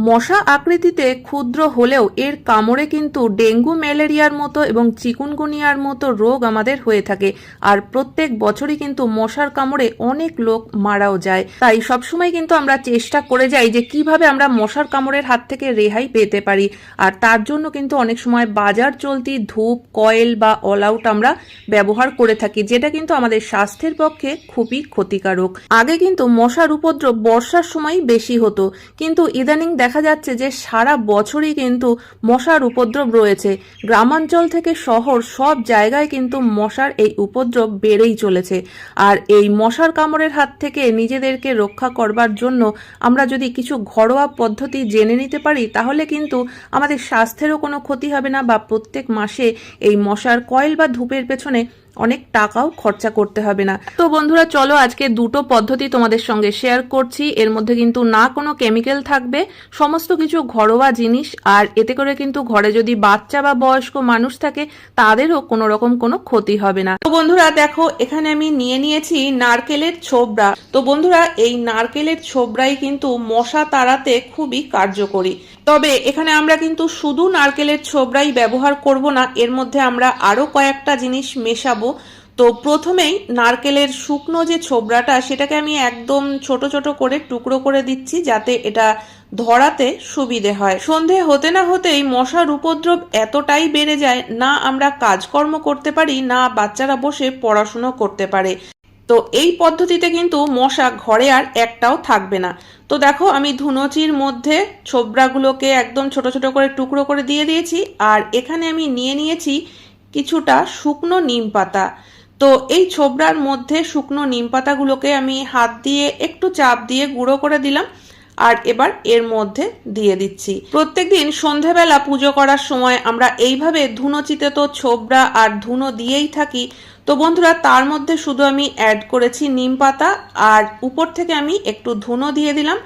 মশা আকৃতিতে ক্ষুদ্র হলেও এর কামড়ে কিন্তু ডেঙ্গু, ম্যালেরিয়ার মতো এবং চিকুনগুনিয়ার মতো রোগ আমাদের হয়ে থাকে। আর প্রত্যেক বছরই কিন্তু মশার কামড়ে অনেক লোক মারাও যায়। তাই সবসময় কিন্তু আমরা চেষ্টা করে যাই যে কীভাবে আমরা মশার কামড়ের হাত থেকে রেহাই পেতে পারি। আর তার জন্য কিন্তু অনেক সময় বাজার চলতি ধূপ, কয়েল বা অল আউট আমরা ব্যবহার করে থাকি, যেটা কিন্তু আমাদের স্বাস্থ্যের পক্ষে খুবই ক্ষতিকারক। আগে কিন্তু মশার উপদ্রব বর্ষার সময় বেশি হতো। কিন্তু ইদানিং দেখা যাচ্ছে যে সারা বছরই কিন্তু মশার উপদ্রব রয়েছে। গ্রামাঞ্চল থেকে শহর সব জায়গায় কিন্তু মশার এই উপদ্রব বেড়েই চলেছে। আর এই মশার কামড়ের হাত থেকে নিজেদেরকে রক্ষা করবার জন্য আমরা যদি কিছু ঘরোয়া পদ্ধতি জেনে নিতে পারি, তাহলে কিন্তু আমাদের স্বাস্থ্যেরও কোনো ক্ষতি হবে না বা প্রত্যেক মাসে এই মশার কয়েল বা ধূপের পেছনে অনেক টাকাও খরচা করতে হবে না। তো বন্ধুরা, চলো আজকে দুটো পদ্ধতি তোমাদের সঙ্গে শেয়ার করছি। এর মধ্যে কিন্তু না কোনো কেমিক্যাল থাকবে, সমস্ত কিছু ঘরোয়া জিনিস, আর এতে করে কিন্তু ঘরে যদি বাচ্চা বা বয়স্ক মানুষ থাকে, তাদেরও কোনো রকম কোনো ক্ষতি হবে না। তো বন্ধুরা, দেখো, এখানে আমি নিয়ে নিয়েছি নারকেলের ছোবড়া। তো বন্ধুরা, এই নারকেলের ছোবড়াই কিন্তু মশা তাড়াতে খুবই কার্যকরী। তবে এখানে আমরা কিন্তু শুধু নারকেলের ছোবড়াই ব্যবহার করব না, এর মধ্যে আমরা আরও কয়েকটা জিনিস মেশাবো। তো প্রথমেই নারকেলের শুকনো যে ছোবড়াটা, সেটাকে আমি একদম ছোট ছোট করে টুকরো করে দিচ্ছি যাতে এটা ধরাতে সুবিধে হয়। সন্ধে হতে না হতেই মশার উপদ্রব এতটাই বেড়ে যায়, না আমরা কাজকর্ম করতে পারি, না বাচ্চারা বসে পড়াশুনো করতে পারে। তো এই পদ্ধতিতে কিন্তু মশা ঘরে আর একটাও থাকবে না। তো দেখো, আমি ধুনোচির মধ্যে ছোবড়াগুলোকে একদম ছোট ছোট করে টুকরো করে দিয়ে দিয়েছি আর এখানে আমি নিয়ে নিয়েছি কিছুটা শুকনো নিম পাতা। তো এই ছোবড়ার মধ্যে শুকনো নিম পাতাগুলোকে আমি হাত দিয়ে একটু চাপ দিয়ে গুঁড়ো করে দিলাম আর এবার এর মধ্যে দিয়ে দিচ্ছি। প্রত্যেকদিন সন্ধেবেলা পুজো করার সময় আমরা এইভাবে ধুনোচিতে তো ছোবড়া আর ধুনো দিয়েই থাকি তো বন্ধুরা, তার মধ্যে শুধু আমি অ্যাড করেছি নিম পাতা, আর উপর থেকে আমি একটু ধুনো দিয়ে দিলাম,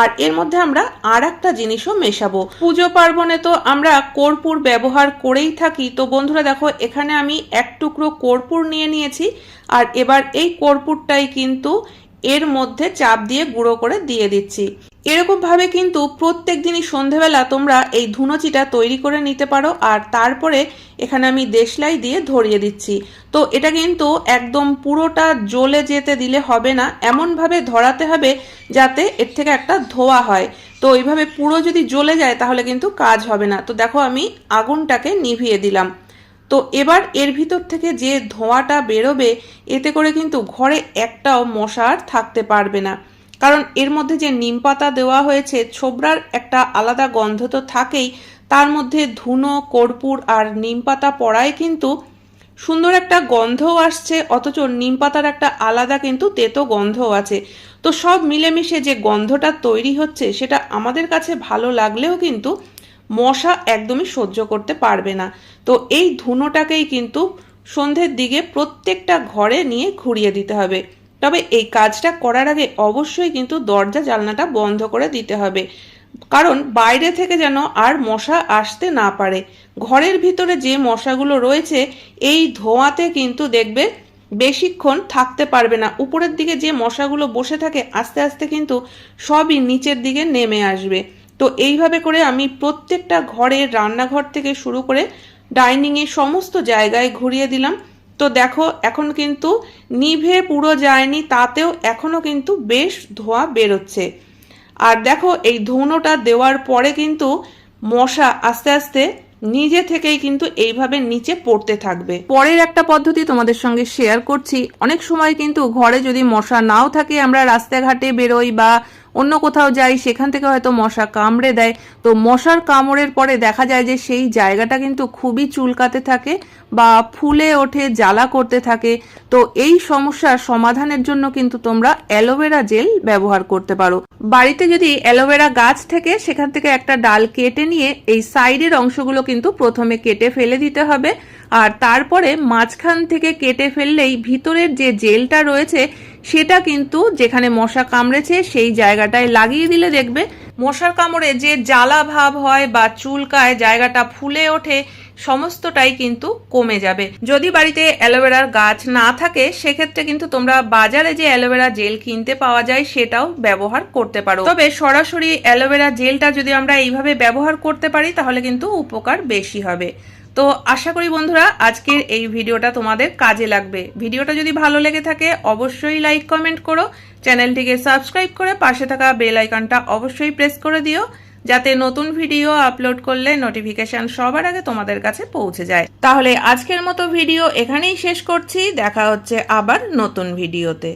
আর এর মধ্যে আমরা আর একটা জিনিসও মেশাবো। পুজো পার্বণে তো আমরা কর্পূর ব্যবহার করেই থাকি, তো বন্ধুরা দেখো, এখানে আমি এক টুকরো কর্পূর নিয়ে নিয়েছি, আর এবার এই কর্পূরটাই কিন্তু এর মধ্যে চাপ দিয়ে গুঁড়ো করে দিয়ে দিচ্ছি। এরকম ভাবে কিন্তু প্রত্যেক দিনই সন্ধেবেলা তোমরা এই ধুনোচিটা তৈরি করে নিতে পারো, আর তারপরে এখানে আমি দেশলাই দিয়ে ধরিয়ে দিচ্ছি। তো এটা কিন্তু একদম পুরোটা জ্বলে যেতে দিলে হবে না এমনভাবে ধরাতে হবে যাতে এর থেকে একটা ধোয়া হয়। তো এইভাবে পুরো যদি জ্বলে যায় তাহলে কিন্তু কাজ হবে না। তো দেখো আমি আগুনটাকে নিভিয়ে দিলাম। তো এবার এর ভিতর থেকে যে ধোঁয়াটা বেরোবে, এতে করে কিন্তু ঘরে একটাও মশার থাকতে পারবে না। কারণ এর মধ্যে যে নিম পাতা দেওয়া হয়েছে, ছোবড়ার একটা আলাদা গন্ধ তো থাকেই। তার মধ্যে ধুনো, কর্পূর আর নিম পাতা পড়ায় কিন্তু সুন্দর একটা গন্ধও আসছে, অথচ নিম পাতার একটা আলাদা কিন্তু তেতো গন্ধও আছে। তো সব মিলেমিশে যে গন্ধটা তৈরি হচ্ছে, সেটা আমাদের কাছে ভালো লাগলেও কিন্তু মশা একদমই সহ্য করতে পারবে না। তো এই ধুনোটাকেই কিন্তু সন্ধ্যের দিকে প্রত্যেকটা ঘরে নিয়ে ঘুরিয়ে দিতে হবে। তবে এই কাজটা করার আগে অবশ্যই কিন্তু দরজা জানলাটা বন্ধ করে দিতে হবে। কারণ বাইরে থেকে যেন আর মশা আসতে না পারে। ঘরের ভিতরে যে মশাগুলো রয়েছে, এই ধোঁয়াতে কিন্তু দেখবে বেশিক্ষণ থাকতে পারবে না। উপরের দিকে যে মশাগুলো বসে থাকে, আস্তে আস্তে কিন্তু সবই নিচের দিকে নেমে আসবে। তো এইভাবে করে আমি প্রত্যেকটা ঘরে রান্নাঘর থেকে শুরু করে ডাইনিংয়ে সমস্ত জায়গায় ঘুরিয়ে দিলাম। তো দেখো, এখন কিন্তু নিভে পুরো যায়নি, তাতেও এখনও কিন্তু বেশ ধোঁয়া বেরোচ্ছে। আর দেখো, এই ধুনোটা দেওয়ার পরে কিন্তু মশা আস্তে আস্তে নিজে থেকেই কিন্তু এইভাবে নিচে পড়তে থাকবে। পরের একটা পদ্ধতি তোমাদের সঙ্গে শেয়ার করছি। অনেক সময় কিন্তু ঘরে যদি মশা নাও থাকে, আমরা রাস্তাঘাটে বেরোই বা অন্য কোথাও যাই, সেখান থেকে হয়তো মশা কামড়ে দেয়। তো মশার কামড়ের পরে দেখা যায় যে সেই জায়গাটা কিন্তু খুবই চুলকাতে থাকে বা ফুলে ওঠে, জ্বালা করতে থাকে। তো এই সমস্যার সমাধানের জন্য কিন্তু তোমরা অ্যালোভেরা জেল ব্যবহার করতে পারো। বাড়িতে যদি অ্যালোভেরা গাছ থেকে, সেখান থেকে একটা ডাল কেটে নিয়ে এই সাইডের অংশগুলো কিন্তু প্রথমে কেটে ফেলে দিতে হবে। আর তারপরে মাঝখান থেকে কেটে ফেললেই ভিতরের যে জেলটা রয়েছে সেটা কিন্তু যেখানে মশা কামড়েছে সেই জায়গাটায় লাগিয়ে দিলে দেখবে মশার কামড়ে যে জ্বালা ভাব হয় বা চুলকায় জায়গাটা ফুলে ওঠে সমস্তটাই কিন্তু কমে যাবে। যদি বাড়িতে অ্যালোভেরার গাছ না থাকে, সেক্ষেত্রে কিন্তু তোমরা বাজারে যে অ্যালোভেরা জেল কিনতে পাওয়া যায় সেটাও ব্যবহার করতে পারো। তবে সরাসরি অ্যালোভেরা জেলটা যদি আমরা এইভাবে ব্যবহার করতে পারি, তাহলে কিন্তু উপকার বেশি হবে। তো আশা করি বন্ধুরা আজকের এই ভিডিওটা তোমাদের কাজে লাগবে। ভিডিওটা যদি ভালো লেগে থাকে অবশ্যই লাইক, কমেন্ট করো। চ্যানেলটিকে সাবস্ক্রাইব করে পাশে থাকা বেল আইকনটা অবশ্যই প্রেস করে দিও, যাতে নতুন ভিডিও আপলোড করলে নোটিফিকেশন সবার আগে তোমাদের কাছে পৌঁছে যায়। তাহলে আজকের মতো ভিডিও এখানেই শেষ করছি। দেখা হচ্ছে আবার নতুন ভিডিওতে।